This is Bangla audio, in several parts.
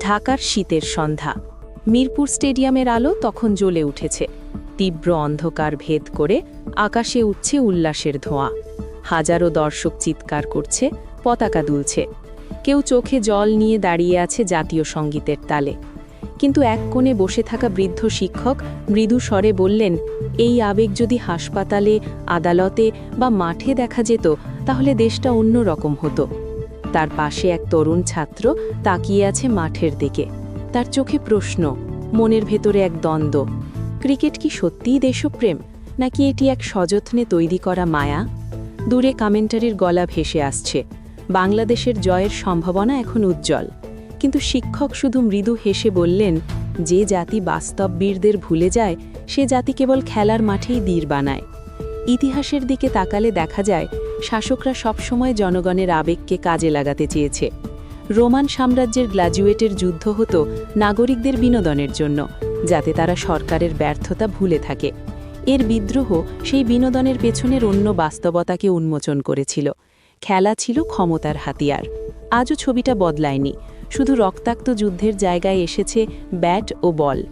ঢাকার শীতের সন্ধ্যা। মিরপুর স্টেডিয়ামের আলো তখন জ্বলে উঠেছে। তীব্র অন্ধকার ভেদ করে আকাশে উঠছে উল্লাসের ধোঁয়া। হাজারো দর্শক চিৎকার করছে, পতাকা দুলছে। কেউ চোখে জল নিয়ে দাঁড়িয়ে আছে জাতীয় সঙ্গীতের তালে। কিন্তু এক কোণে বসে থাকা বৃদ্ধ শিক্ষক মৃদু স্বরে বললেন, এই আবেগ যদি হাসপাতালে, আদালতে বা মাঠে দেখা যেত, তাহলে দেশটা অন্য রকম হতো। তার পাশে এক তরুণ ছাত্র তাকিয়ে আছে মাঠের দিকে। তার চোখে প্রশ্ন, মনের ভেতরে এক দ্বন্দ্ব, ক্রিকেট কি সত্যিই দেশপ্রেম, নাকি এটি এক সযত্নে তৈরি করা মায়া? দূরে কমেন্টারির গলা ভেসে আসছে, বাংলাদেশের জয়ের সম্ভাবনা এখন উজ্জ্বল। কিন্তু শিক্ষক শুধু মৃদু হেসে বললেন, যে জাতি বাস্তব বীরদের ভুলে যায়, সে জাতি কেবল খেলার মাঠেই দীর বানায়। ইতিহাসের দিকে তাকালে দেখা যায় শাসকরা সবসময় জনগণের আবেগকে কাজে লাগাতে চেয়েছে। রোমান সাম্রাজ্যের গ্র্যাজুয়েটের যুদ্ধ হতো নাগরিকদের বিনোদনের জন্য, যাতে তারা সরকারের ব্যর্থতা ভুলে থাকে। এর বিদ্রোহ সেই বিনোদনের পেছনের অন্য বাস্তবতাকে উন্মোচন করেছিল। খেলা ছিল ক্ষমতার হাতিয়ার। আজও ছবিটা বদলায়নি। শুধু রক্তাক্ত যুদ্ধের জায়গায় এসেছে ব্যাট ও বল।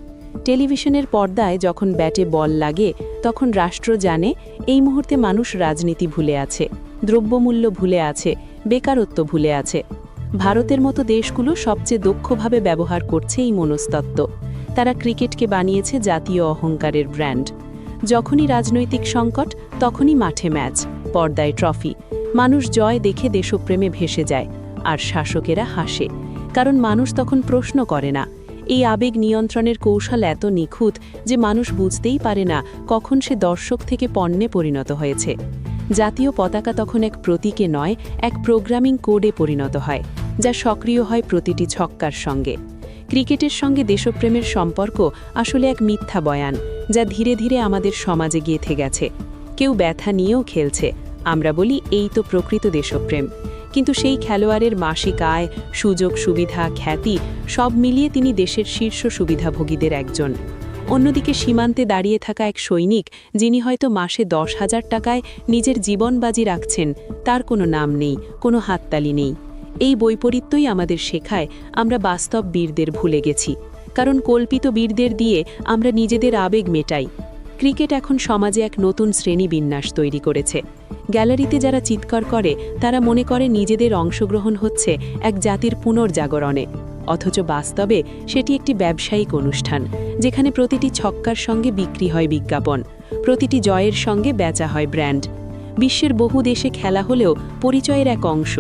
টেলিভিশনের পর্দায় যখন ব্যাটে বল লাগে, তখন রাষ্ট্র জানে এই মুহূর্তে মানুষ রাজনীতি ভুলে আছে, দ্রব্যমূল্য ভুলে আছে, বেকারত্ব ভুলে আছে। ভারতের মতো দেশগুলো সবচেয়ে দক্ষভাবে ব্যবহার করছে এই মনস্তত্ত্ব। তারা ক্রিকেটকে বানিয়েছে জাতীয় অহংকারের ব্র্যান্ড। যখনই রাজনৈতিক সংকট, তখনই মাঠে ম্যাচ, পর্দায় ট্রফি। মানুষ জয় দেখে দেশপ্রেমে ভেসে যায়, আর শাসকেরা হাসে। কারণ মানুষ তখন প্রশ্ন করে না এই আবেগ নিয়ন্ত্রণের কৌশল এত নিখুঁত যে মানুষ বুঝতেই পারে না কখন সে দর্শক থেকে পণ্যে পরিণত হয়েছে। জাতীয় পতাকা তখন এক প্রতীকে নয়, এক প্রোগ্রামিং কোডে পরিণত হয়, যা সক্রিয় হয় প্রতিটি ছক্কার সঙ্গে। ক্রিকেটের সঙ্গে দেশপ্রেমের সম্পর্ক আসলে এক মিথ্যা বয়ান, যা ধীরে ধীরে আমাদের সমাজে গেঁথে গেছে। কেউ ব্যথা নিয়েও খেলছে, আমরা বলি এই তো প্রকৃত দেশপ্রেম। কিন্তু সেই খেলোয়াড়ের মাসিক আয়, সুযোগ সুবিধা, খ্যাতি সব মিলিয়ে তিনি দেশের শীর্ষ সুবিধাভোগীদের একজন। অন্যদিকে সীমান্তে দাঁড়িয়ে থাকা এক সৈনিক, যিনি হয়তো মাসে দশ হাজার টাকায় নিজের জীবন বাজি রাখছেন, তার কোনো নাম নেই, কোনো হাততালি নেই। এই বৈপরীত্যই আমাদের শেখায় আমরা বাস্তব বীরদের ভুলে গেছি। কারণ কল্পিত বীরদের দিয়ে আমরা নিজেদের আবেগ মেটাই। ক্রিকেট এখন সমাজে এক নতুন শ্রেণি বিন্যাস তৈরি করেছে। গ্যালারিতে যারা চিৎকার করে, তারা মনে করে নিজেদের অংশগ্রহণ হচ্ছে এক জাতির পুনর্জাগরণে। অথচ বাস্তবে সেটি একটি ব্যবসায়িক অনুষ্ঠান, যেখানে প্রতিটি ছক্কার সঙ্গে বিক্রি হয় বিজ্ঞাপন, প্রতিটি জয়ের সঙ্গে বেচা হয় ব্র্যান্ড। বিশ্বের বহু দেশে খেলা হলেও পরিচয়ের এক অংশ,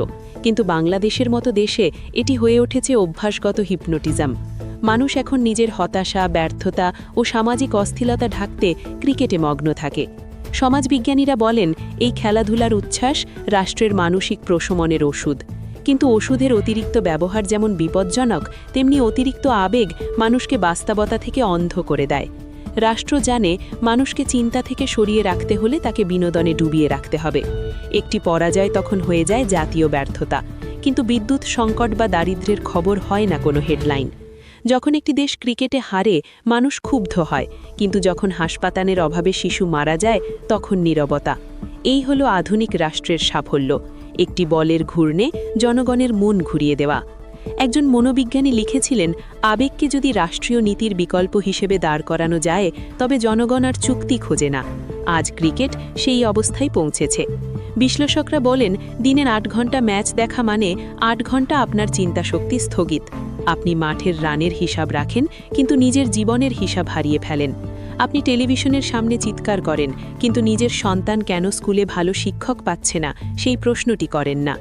কিন্তু বাংলাদেশের মতো দেশে এটি হয়ে উঠেছে অভ্যাসগত হিপনোটিজম। মানুষ এখন নিজের হতাশা, ব্যর্থতা ও সামাজিক অস্থিরতা ঢাকতে ক্রিকেটে মগ্ন থাকে। সমাজবিজ্ঞানীরা বলেন, এই খেলাধুলার উচ্ছ্বাস রাষ্ট্রের মানসিক প্রশমনের ওষুধ। কিন্তু ওষুধের অতিরিক্ত ব্যবহার যেমন বিপজ্জনক, তেমনি অতিরিক্ত আবেগ মানুষকে বাস্তবতা থেকে অন্ধ করে দেয়। রাষ্ট্র জানে, মানুষকে চিন্তা থেকে সরিয়ে রাখতে হলে তাকে বিনোদনে ডুবিয়ে রাখতে হবে। একটি পরাজয় তখন হয়ে যায় জাতীয় ব্যর্থতা। কিন্তু বিদ্যুৎ সংকট বা দারিদ্র্যের খবর হয় না কোনো হেডলাইন। যখন একটি দেশ ক্রিকেটে হারে, মানুষ ক্ষুব্ধ হয়। কিন্তু যখন হাসপাতালের অভাবে শিশু মারা যায়, তখন নীরবতা। এই হলো আধুনিক রাষ্ট্রের সাফল্য। একটি বলের ঘূর্ণে জনগণের মন ঘুরিয়ে দেওয়া। একজন মনোবিজ্ঞানী লিখেছিলেন, আবেগকে যদি রাষ্ট্রীয় নীতির বিকল্প হিসেবে দাঁড় করানো যায়, তবে জনগণ আর চুক্তি খোঁজে না। আজ ক্রিকেট সেই অবস্থায় পৌঁছেছে। বিশ্লেষকরা বলেন, দিনের আট ঘণ্টা ম্যাচ দেখা মানে আট ঘণ্টা আপনার চিন্তাশক্তি স্থগিত। আপনি মাঠের রানের হিসাব রাখেন, কিন্তু নিজের জীবনের হিসাব হারিয়ে ফেলেন। আপনি টেলিভিশনের সামনে চিৎকার করেন, কিন্তু নিজের সন্তান কেন স্কুলে ভালো শিক্ষক পাচ্ছে না, সেই প্রশ্নটি করেন না।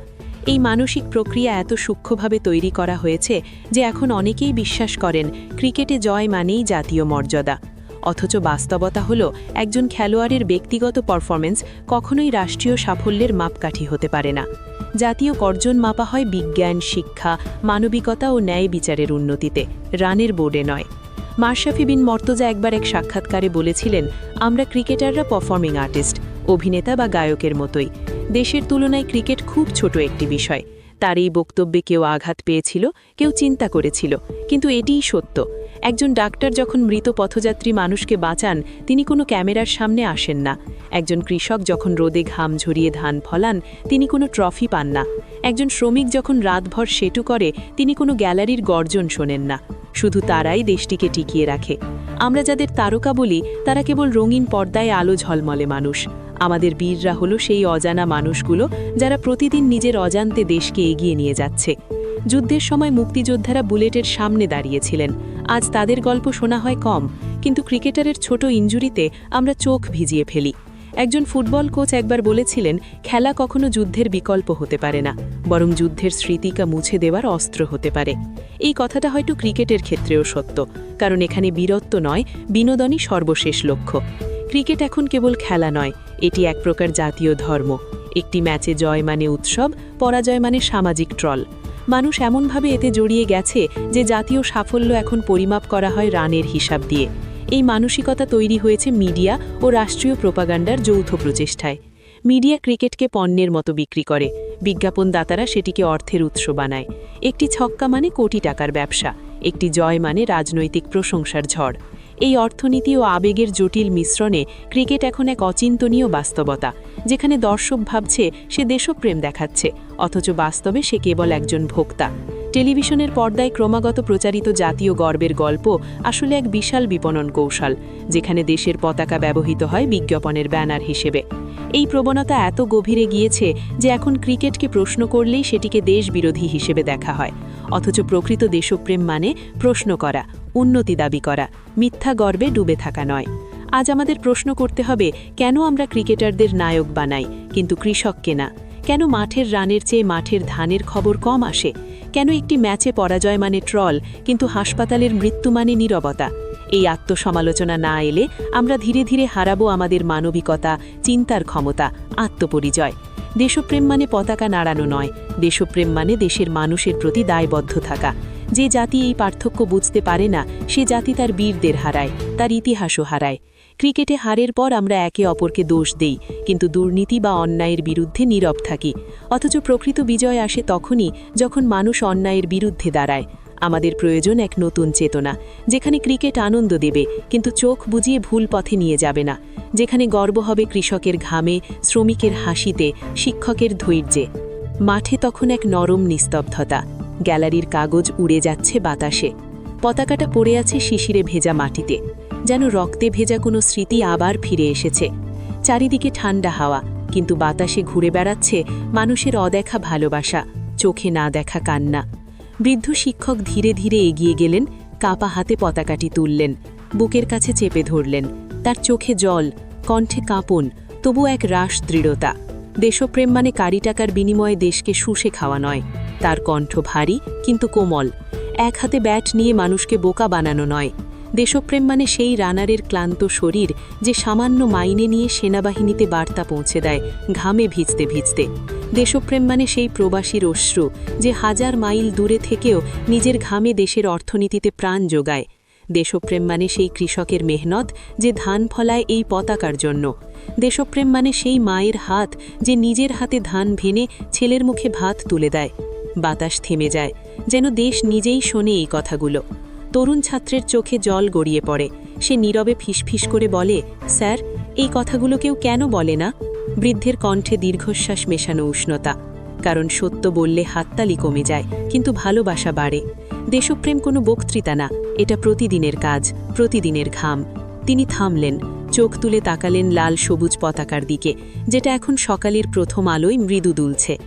এই মানসিক প্রক্রিয়া এত সূক্ষ্মভাবে তৈরি করা হয়েছে যে এখন অনেকেই বিশ্বাস করেন, ক্রিকেটে জয় মানেই জাতীয় মর্যাদা। অথচ বাস্তবতা হল, একজন খেলোয়াড়ের ব্যক্তিগত পারফরমেন্স কখনোই রাষ্ট্রীয় সাফল্যের মাপকাঠি হতে পারে না। জাতীয় কর্জন মাপা হয় বিজ্ঞান, শিক্ষা, মানবিকতা ও ন্যায় বিচারের উন্নতিতে, রানের বোর্ডে নয়। মাশরাফি বিন মর্তজা একবার এক সাক্ষাৎকারে বলেছিলেন, আমরা ক্রিকেটাররা পারফর্মিং আর্টিস্ট অভিনেতা বা গায়কের মতোই। দেশের তুলনায় ক্রিকেট খুব ছোট একটি বিষয়। তার এই বক্তব্যে কেউ আঘাত পেয়েছিল, কেউ চিন্তা করেছিল। কিন্তু এটিই সত্য। একজন ডাক্তার যখন মৃত পথযাত্রী মানুষকে বাঁচান, তিনি কোনো ক্যামেরার সামনে আসেন না। একজন কৃষক যখন রোদে ঘাম ঝরিয়ে ধান ফলান, তিনি কোনো ট্রফি পান না। একজন শ্রমিক যখন রাতভর সেটু করে, তিনি কোনো গ্যালারির গর্জন শোনেন না। শুধু তারাই দেশটিকে টিকিয়ে রাখে। আমরা যাদের তারকা বলি, তারা কেবল রঙিন পর্দায় আলো ঝলমলে মানুষ। আমাদের বীররা হলো সেই অজানা মানুষগুলো যারা প্রতিদিন নিজের অজান্তে দেশকে এগিয়ে নিয়ে যাচ্ছে। যুদ্ধের সময় মুক্তিযোদ্ধারা বুলেটের সামনে দাঁড়িয়েছিলেন। আজ তাদের গল্প শোনা হয় কম, কিন্তু ক্রিকেটারের ছোট ইঞ্জুরিতে আমরা চোখ ভিজিয়ে ফেলি। একজন ফুটবল কোচ একবার বলেছিলেন, খেলা কখনো যুদ্ধের বিকল্প হতে পারে না, বরং যুদ্ধের স্মৃতিকা মুছে দেওয়ার অস্ত্র হতে পারে। এই কথাটা হয়তো ক্রিকেটের ক্ষেত্রেও সত্য, কারণ এখানে বীরত্ব নয়, বিনোদনই সর্বশেষ লক্ষ্য। ক্রিকেট এখন কেবল খেলা নয়, এটি এক প্রকার জাতীয় ধর্ম। একটি ম্যাচে জয় মানে উৎসব, পরাজয় মানে সামাজিক ট্রল। মানুষ এমনভাবে এতে জড়িয়ে গেছে যে জাতীয় সাফল্য এখন পরিমাপ করা হয় রানের হিসাব দিয়ে। এই মানসিকতা তৈরি হয়েছে মিডিয়া ও রাষ্ট্রীয় প্রোপাগান্ডার যৌথ প্রচেষ্টায়। মিডিয়া ক্রিকেটকে পণ্যের মতো বিক্রি করে। বিজ্ঞাপনদাতারা সেটিকে অর্থের উৎস বানায়। একটি ছক্কা মানে কোটি টাকার ব্যবসা, একটি জয় মানে রাজনৈতিক প্রশংসার ঝড়। এই অর্থনীতি ও আবেগের জটিল মিশ্রণে ক্রিকেট এখন এক অচিন্তনীয় বাস্তবতা, যেখানে দর্শক ভাবছে সে দেশপ্রেম দেখাচ্ছে, অথচ বাস্তবে সে কেবল একজন ভোক্তা। টেলিভিশনের পর্দায় ক্রমাগত প্রচারিত জাতীয় গর্বের গল্প আসলে এক বিশাল বিপণন কৌশল, যেখানে দেশের পতাকা ব্যবহৃত হয় বিজ্ঞাপনের ব্যানার হিসেবে। এই প্রবণতা এত গভীরে গিয়েছে যে এখন ক্রিকেটকে প্রশ্ন করলেই সেটিকে দেশবিরোধী হিসেবে দেখা হয়, অথচ প্রকৃত দেশপ্রেম মানে প্রশ্ন করা উন্নতি দাবি করা। মিথ্যা গর্বে ডুবে থাকা নয়। আজ আমাদের প্রশ্ন করতে হবে, কেন আমরা ক্রিকেটারদের নায়ক বানাই, কিন্তু কৃষককে না? কেন মাঠের রানের চেয়ে মাঠের ধানের খবর কম আসে? কেন একটি ম্যাচে পরাজয় মানে ট্রল, কিন্তু হাসপাতালের মৃত্যু মানে নীরবতা? এই আত্মসমালোচনা না এলে আমরা ধীরে ধীরে হারাবো আমাদের মানবিকতা, চিন্তার ক্ষমতা, আত্মপরিচয়। দেশপ্রেম মানে পতাকা নাড়ানো নয়। দেশপ্রেম মানে দেশের মানুষের প্রতি দায়বদ্ধ থাকা। যে জাতি এই পার্থক্য বুঝতে পারে না, সে জাতি তার বীরদের হারায়, তার ইতিহাসও হারায়। ক্রিকেটে হারের পর আমরা একে অপরকে দোষ দেই, কিন্তু দুর্নীতি বা অন্যায়ের বিরুদ্ধে নীরব থাকি। অথচ প্রকৃত বিজয় আসে তখনই যখন মানুষ অন্যায়ের বিরুদ্ধে দাঁড়ায়। আমাদের প্রয়োজন এক নতুন চেতনা, যেখানে ক্রিকেট আনন্দ দেবে, কিন্তু চোখ বুঝিয়ে ভুল পথে নিয়ে যাবে না। যেখানে গর্ব হবে কৃষকের ঘামে, শ্রমিকের হাসিতে, শিক্ষকের ধৈর্যে। মাঠে তখন এক নরম নিস্তব্ধতা। গ্যালারির কাগজ উড়ে যাচ্ছে বাতাসে। পতাকাটা পড়ে আছে শিশিরে ভেজা মাটিতে। যেন রক্তে ভেজা কোনো স্মৃতি আবার ফিরে এসেছে। চারিদিকে ঠান্ডা হাওয়া, কিন্তু বাতাসে ঘুরে বেড়াচ্ছে মানুষের অদেখা ভালোবাসা, চোখে না দেখা কান্না। বৃদ্ধ শিক্ষক ধীরে ধীরে এগিয়ে গেলেন, কাপা হাতে পতাকাটি তুললেন, বুকের কাছে চেপে ধরলেন। তার চোখে জল, কণ্ঠে কাঁপন, তবু এক রাস দৃঢ়তা। দেশপ্রেম মানে কারি টাকার বিনিময়ে দেশকে শুষে খাওয়া নয়। তার কণ্ঠ ভারী কিন্তু কোমল। এক হাতে ব্যাট নিয়ে মানুষকে বোকা বানানো নয়। দেশপ্রেম মানে সেই রানারের ক্লান্ত শরীর যে সামান্য মাইনে নিয়ে সেনাবাহিনীতে বার্তা পৌঁছে দেয়, ঘামে ভিজতে ভিজতে। দেশপ্রেম মানে সেই প্রবাসীর অশ্রু যে হাজার মাইল দূরে থেকেও নিজের ঘামে দেশের অর্থনীতিতে প্রাণ যোগায়। দেশপ্রেম মানে সেই কৃষকের মেহনত যে ধান ফলায় এই পতাকার জন্য। দেশপ্রেম মানে সেই মায়ের হাত যে নিজের হাতে ধান ভেনে ছেলের মুখে ভাত তুলে দেয়। বাতাস থেমে যায়, যেন দেশ নিজেই শোনে এই কথাগুলো। তরুণ ছাত্রের চোখে জল গড়িয়ে পড়ে। সে নীরবে ফিসফিস করে বলে, স্যার, এই কথাগুলো কেউ কেন বলে না? বৃদ্ধের কণ্ঠে দীর্ঘশ্বাস মেশানো উষ্ণতা। কারণ সত্য বললে হাততালি কমে যায়, কিন্তু ভালোবাসা বাড়ে। দেশপ্রেম কোনো বক্তৃতা না, এটা প্রতিদিনের কাজ, প্রতিদিনের ঘাম। তিনি থামলেন, চোখ তুলে তাকালেন লাল সবুজ পতাকার দিকে, যেটা এখন সকালের প্রথম আলোয় মৃদু দুলছে।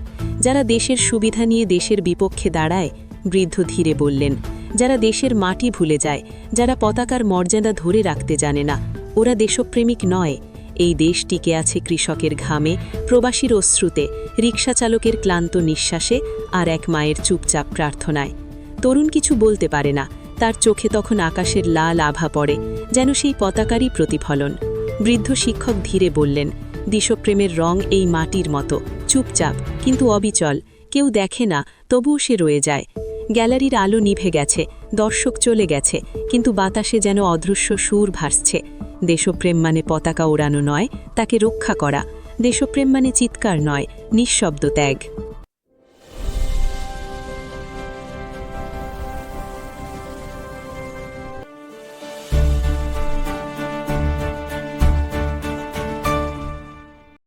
যারা দেশের সুবিধা নিয়ে দেশের বিপক্ষে দাঁড়ায়, বৃদ্ধ ধীরে বললেন, যারা দেশের মাটি ভুলে যায়, যারা পতাকার মর্যাদা ধরে রাখতে জানে না, ওরা দেশপ্রেমিক নয়। এই দেশ টিকে আছে কৃষকের ঘামে, প্রবাসীর অশ্রুতে, রিক্সা চালকের ক্লান্ত নিঃশ্বাসে আর এক মায়ের চুপচাপ প্রার্থনায়। তরুণ কিছু বলতে পারে না, তার চোখে তখন আকাশের লাল আভা পড়ে, যেন সেই পতাকারই প্রতিফলন। বৃদ্ধ শিক্ষক ধীরে বললেন, দেশপ্রেমের রং এই মাটির মতো। চুপচাপ, কিন্তু অবিচল। কেউ দেখে না, তবুও সে রয়ে যায়। গ্যালারির আলো নিভে গেছে, দর্শক চলে গেছে, কিন্তু বাতাসে যেন অদৃশ্য সুর ভাসছে। দেশপ্রেম মানে পতাকা ওড়ানো নয়, তাকে রক্ষা করা। দেশপ্রেম মানে চিৎকার নয়, নিঃশব্দ ত্যাগ।